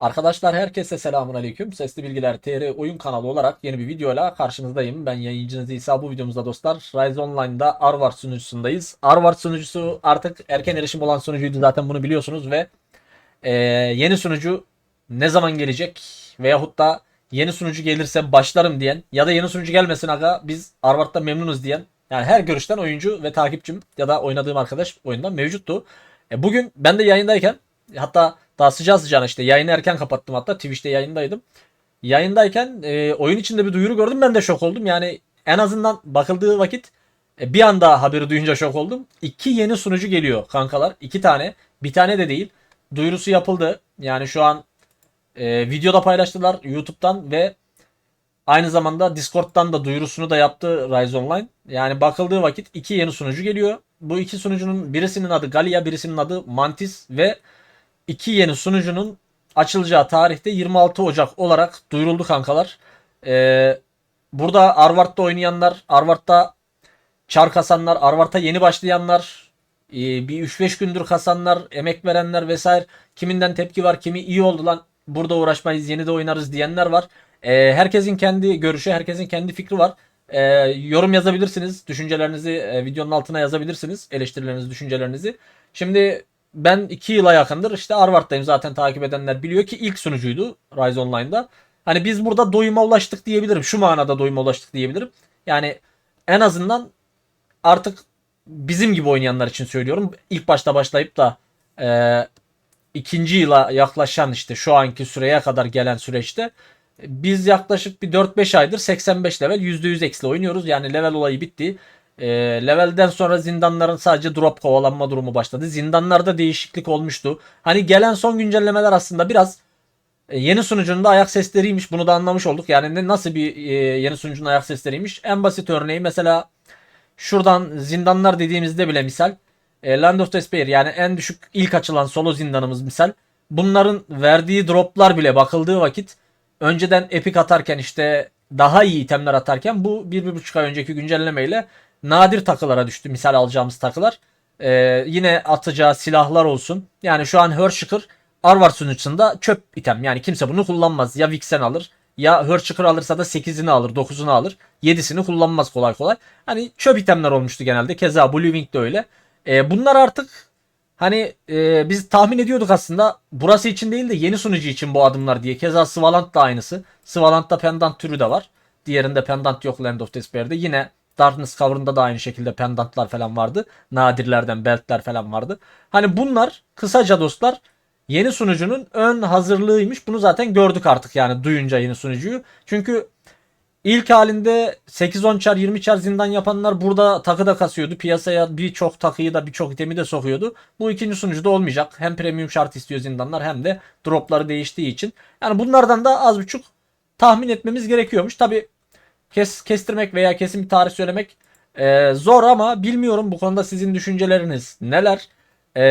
Arkadaşlar herkese selamun aleyküm. Sesli Bilgiler TR oyun kanalı olarak yeni bir videoyla karşınızdayım. Ben yayıncınız İsa. Bu videomuzda dostlar Rise Online'da Arvar sunucusundayız. Arvar sunucusu artık erken erişim olan sunucuydu zaten bunu biliyorsunuz ve e, yeni sunucu ne zaman gelecek veyahut da yeni sunucu gelirse başlarım diyen ya da yeni sunucu gelmesin aga biz Arvar'da memnunuz diyen yani her görüşten oyuncu ve takipçim ya da oynadığım arkadaş oyundan mevcuttu. E, bugün ben de yayındayken hatta daha sıcağı sıcağına işte yayını erken kapattım hatta Twitch'te yayındaydım. Yayındayken e, oyun içinde bir duyuru gördüm ben de şok oldum. Yani en azından bakıldığı vakit e, bir anda haberi duyunca şok oldum. İki yeni sunucu geliyor kankalar. iki tane. Bir tane de değil. Duyurusu yapıldı. Yani şu an e, videoda paylaştılar YouTube'dan ve aynı zamanda Discord'dan da duyurusunu da yaptı Rise Online. Yani bakıldığı vakit iki yeni sunucu geliyor. Bu iki sunucunun birisinin adı Galia, birisinin adı Mantis ve iki yeni sunucunun açılacağı tarihte 26 Ocak olarak duyuruldu kankalar. Ee, burada Arvart'ta oynayanlar, Arvart'ta çar kasanlar, Arvart'a yeni başlayanlar, e, bir 3-5 gündür kasanlar, emek verenler vesaire kiminden tepki var, kimi iyi oldu lan burada uğraşmayız yeni de oynarız diyenler var. Ee, herkesin kendi görüşü, herkesin kendi fikri var. Ee, yorum yazabilirsiniz. Düşüncelerinizi e, videonun altına yazabilirsiniz. Eleştirilerinizi, düşüncelerinizi. Şimdi ben 2 yıla yakındır işte Harvard'dayım zaten takip edenler biliyor ki ilk sunucuydu Rise Online'da. Hani biz burada doyuma ulaştık diyebilirim. Şu manada doyuma ulaştık diyebilirim. Yani en azından artık bizim gibi oynayanlar için söylüyorum. İlk başta başlayıp da e, ikinci yıla yaklaşan işte şu anki süreye kadar gelen süreçte biz yaklaşık bir 4-5 aydır 85 level %100 eksi oynuyoruz. Yani level olayı bitti. E, levelden sonra zindanların sadece drop kovalanma durumu başladı. Zindanlarda değişiklik olmuştu. Hani gelen son güncellemeler aslında biraz e, yeni sunucunun ayak sesleriymiş. Bunu da anlamış olduk. Yani ne, nasıl bir e, yeni sunucunun ayak sesleriymiş. En basit örneği mesela şuradan zindanlar dediğimizde bile misal e, Land of Despair yani en düşük ilk açılan solo zindanımız misal. Bunların verdiği droplar bile bakıldığı vakit önceden epic atarken işte daha iyi itemler atarken bu 1-1,5 ay önceki güncellemeyle nadir takılara düştü. Misal alacağımız takılar. Ee, yine atacağı silahlar olsun. Yani şu an Hershker Arvar sunucusunda çöp item. Yani kimse bunu kullanmaz. Ya Vixen alır ya Hershker alırsa da 8'ini alır 9'unu alır. 7'sini kullanmaz kolay kolay. Hani çöp itemler olmuştu genelde. Keza Blue Wing de öyle. Ee, bunlar artık hani e, biz tahmin ediyorduk aslında burası için değil de yeni sunucu için bu adımlar diye. Keza Svalant da aynısı. Svalant'ta pendant türü de var. Diğerinde pendant yok Land of Despair'de. Yine Darkness Cover'ında da aynı şekilde pendantlar falan vardı. Nadirlerden beltler falan vardı. Hani bunlar kısaca dostlar yeni sunucunun ön hazırlığıymış. Bunu zaten gördük artık yani duyunca yeni sunucuyu. Çünkü ilk halinde 8-10 çar 20 çar zindan yapanlar burada takı da kasıyordu. Piyasaya birçok takıyı da birçok itemi de sokuyordu. Bu ikinci sunucuda olmayacak. Hem premium şart istiyor zindanlar hem de dropları değiştiği için. Yani bunlardan da az buçuk tahmin etmemiz gerekiyormuş. Tabi kes, kestirmek veya kesin bir tarih söylemek e, zor ama bilmiyorum bu konuda sizin düşünceleriniz neler? E,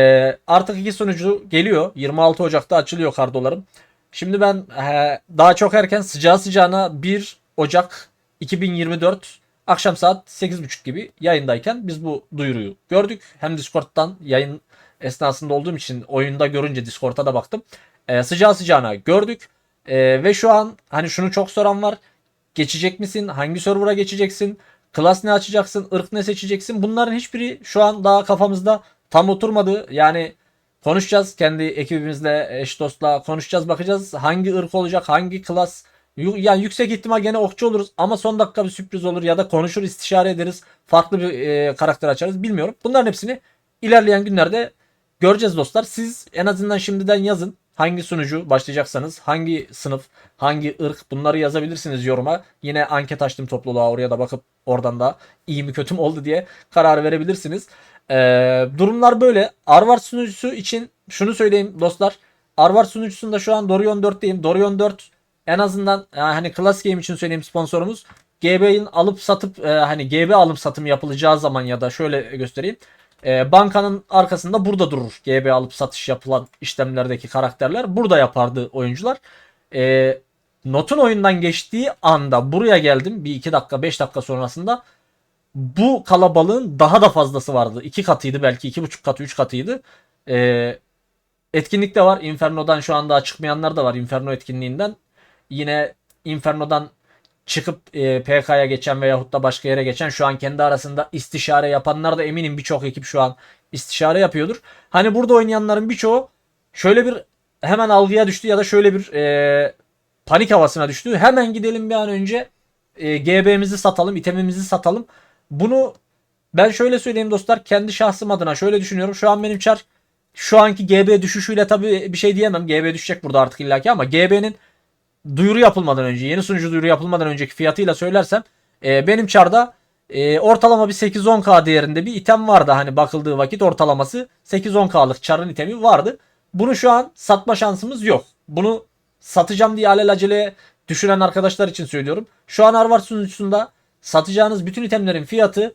artık iki sonucu geliyor. 26 Ocak'ta açılıyor kardolarım. Şimdi ben e, daha çok erken sıcağı sıcağına 1 Ocak 2024 akşam saat 8.30 gibi yayındayken biz bu duyuruyu gördük. Hem Discord'dan yayın esnasında olduğum için oyunda görünce Discord'a da baktım. E, sıcağı sıcağına gördük. E, ve şu an hani şunu çok soran var. Geçecek misin? Hangi server'a geçeceksin? Klas ne açacaksın? ırk ne seçeceksin? Bunların hiçbiri şu an daha kafamızda tam oturmadı. Yani konuşacağız kendi ekibimizle, eş dostla konuşacağız, bakacağız hangi ırk olacak, hangi klas. Yani yüksek ihtimal gene okçu oluruz ama son dakika bir sürpriz olur ya da konuşur istişare ederiz. Farklı bir e, karakter açarız bilmiyorum. Bunların hepsini ilerleyen günlerde göreceğiz dostlar. Siz en azından şimdiden yazın. Hangi sunucu başlayacaksanız, hangi sınıf, hangi ırk bunları yazabilirsiniz yoruma. Yine anket açtım topluluğa oraya da bakıp oradan da iyi mi kötü mü oldu diye karar verebilirsiniz. Ee, durumlar böyle. Arvar sunucusu için şunu söyleyeyim dostlar. Arvar sunucusunda şu an Dorion 4'teyim. Dorion 4 en azından yani hani Class Game için söyleyeyim sponsorumuz. GB'nin alıp satıp e, hani GB alım satım yapılacağı zaman ya da şöyle göstereyim. E, bankanın arkasında burada durur. GB alıp satış yapılan işlemlerdeki karakterler burada yapardı oyuncular. E, Not'un oyundan geçtiği anda buraya geldim. Bir iki dakika beş dakika sonrasında bu kalabalığın daha da fazlası vardı. İki katıydı belki iki buçuk katı üç katıydı. E, etkinlik de var. Inferno'dan şu anda çıkmayanlar da var Inferno etkinliğinden. Yine Inferno'dan çıkıp e, PK'ya geçen veyahut da başka yere geçen şu an kendi arasında istişare yapanlar da eminim birçok ekip şu an istişare yapıyordur. Hani burada oynayanların birçoğu şöyle bir hemen algıya düştü ya da şöyle bir e, panik havasına düştü. Hemen gidelim bir an önce e, GB'mizi satalım, itemimizi satalım. Bunu ben şöyle söyleyeyim dostlar kendi şahsım adına şöyle düşünüyorum. Şu an benim çar şu anki GB düşüşüyle tabii bir şey diyemem. GB düşecek burada artık illaki ama GB'nin duyuru yapılmadan önce, yeni sunucu duyuru yapılmadan önceki fiyatıyla söylersem e, benim çarda e, ortalama bir 8-10k değerinde bir item vardı. Hani bakıldığı vakit ortalaması 8-10k'lık çarın itemi vardı. Bunu şu an satma şansımız yok. Bunu satacağım diye alelacele düşünen arkadaşlar için söylüyorum. Şu an Arvar sunucusunda satacağınız bütün itemlerin fiyatı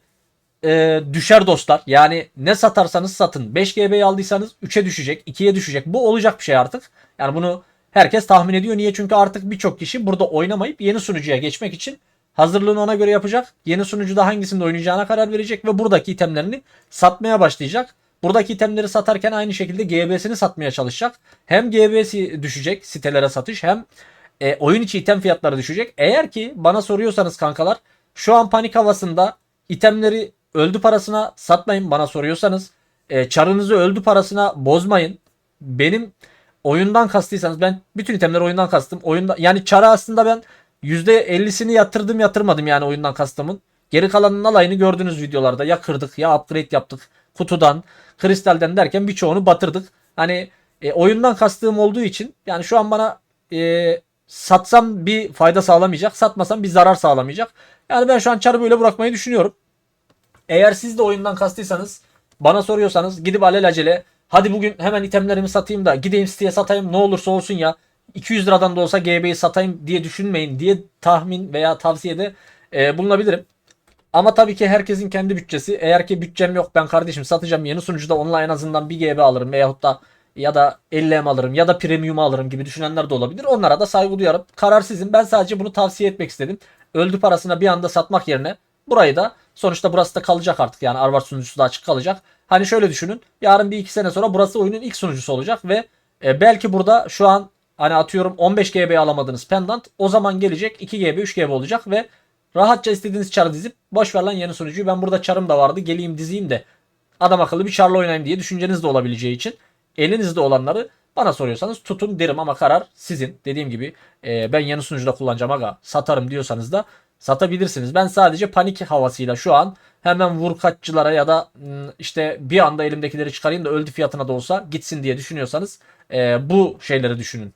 e, düşer dostlar. Yani ne satarsanız satın. 5 GB'yi aldıysanız 3'e düşecek, 2'ye düşecek. Bu olacak bir şey artık. Yani bunu herkes tahmin ediyor. Niye? Çünkü artık birçok kişi burada oynamayıp yeni sunucuya geçmek için hazırlığını ona göre yapacak. Yeni sunucuda hangisinde oynayacağına karar verecek ve buradaki itemlerini satmaya başlayacak. Buradaki itemleri satarken aynı şekilde GB'sini satmaya çalışacak. Hem GB'si düşecek sitelere satış hem e, oyun içi item fiyatları düşecek. Eğer ki bana soruyorsanız kankalar şu an panik havasında itemleri öldü parasına satmayın bana soruyorsanız. E, çarınızı öldü parasına bozmayın. Benim oyundan kastıysanız ben bütün itemleri oyundan kastım. Oyunda yani çara aslında ben %50'sini yatırdım yatırmadım yani oyundan kastımın. Geri kalanın alayını gördüğünüz videolarda ya kırdık ya upgrade yaptık. Kutudan, kristalden derken birçoğunu batırdık. Hani e, oyundan kastığım olduğu için yani şu an bana e, satsam bir fayda sağlamayacak. Satmasam bir zarar sağlamayacak. Yani ben şu an çarı böyle bırakmayı düşünüyorum. Eğer siz de oyundan kastıysanız bana soruyorsanız gidip alelacele hadi bugün hemen itemlerimi satayım da gideyim siteye satayım ne olursa olsun ya 200 liradan da olsa GB'yi satayım diye düşünmeyin diye tahmin veya tavsiyede e, bulunabilirim. Ama tabii ki herkesin kendi bütçesi. Eğer ki bütçem yok ben kardeşim satacağım yeni sunucuda onunla en azından bir GB alırım veyahut da ya da 50M alırım ya da premium alırım gibi düşünenler de olabilir. Onlara da saygı duyarım. Karar sizin. Ben sadece bunu tavsiye etmek istedim. Öldü parasına bir anda satmak yerine burayı da sonuçta burası da kalacak artık yani Arvar sunucusu da açık kalacak. Hani şöyle düşünün. Yarın bir iki sene sonra burası oyunun ilk sunucusu olacak ve e, belki burada şu an hani atıyorum 15 GB alamadığınız pendant o zaman gelecek 2 GB 3 GB olacak ve rahatça istediğiniz çarı dizip boş ver lan yeni sunucuyu ben burada çarım da vardı geleyim dizeyim de adam akıllı bir çarla oynayayım diye düşünceniz de olabileceği için elinizde olanları bana soruyorsanız tutun derim ama karar sizin. Dediğim gibi e, ben yeni sunucuda kullanacağım aga satarım diyorsanız da satabilirsiniz. Ben sadece panik havasıyla şu an hemen vurkaççılara ya da ım, işte bir anda elimdekileri çıkarayım da öldü fiyatına da olsa gitsin diye düşünüyorsanız e, bu şeyleri düşünün.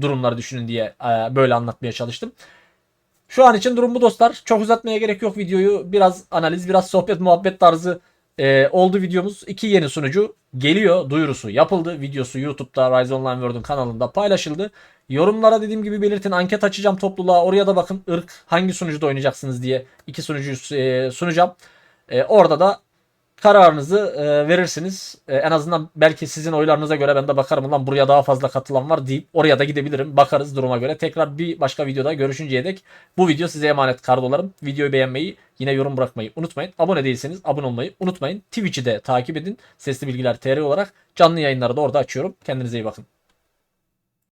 Durumları düşünün diye e, böyle anlatmaya çalıştım. Şu an için durum bu dostlar. Çok uzatmaya gerek yok videoyu. Biraz analiz, biraz sohbet, muhabbet tarzı e, oldu videomuz. İki yeni sunucu geliyor. Duyurusu yapıldı. Videosu YouTube'da Rise Online World'un kanalında paylaşıldı. Yorumlara dediğim gibi belirtin. Anket açacağım topluluğa. Oraya da bakın ırk hangi sunucuda oynayacaksınız diye iki sunucuyu e, sunacağım. E, orada da kararınızı e, verirsiniz. E, en azından belki sizin oylarınıza göre ben de bakarım ulan buraya daha fazla katılan var deyip oraya da gidebilirim. Bakarız duruma göre. Tekrar bir başka videoda görüşünceye dek bu video size emanet kardolarım. Videoyu beğenmeyi yine yorum bırakmayı unutmayın. Abone değilseniz abone olmayı unutmayın. Twitch'i de takip edin. Sesli Bilgiler TR olarak canlı yayınları da orada açıyorum. Kendinize iyi bakın.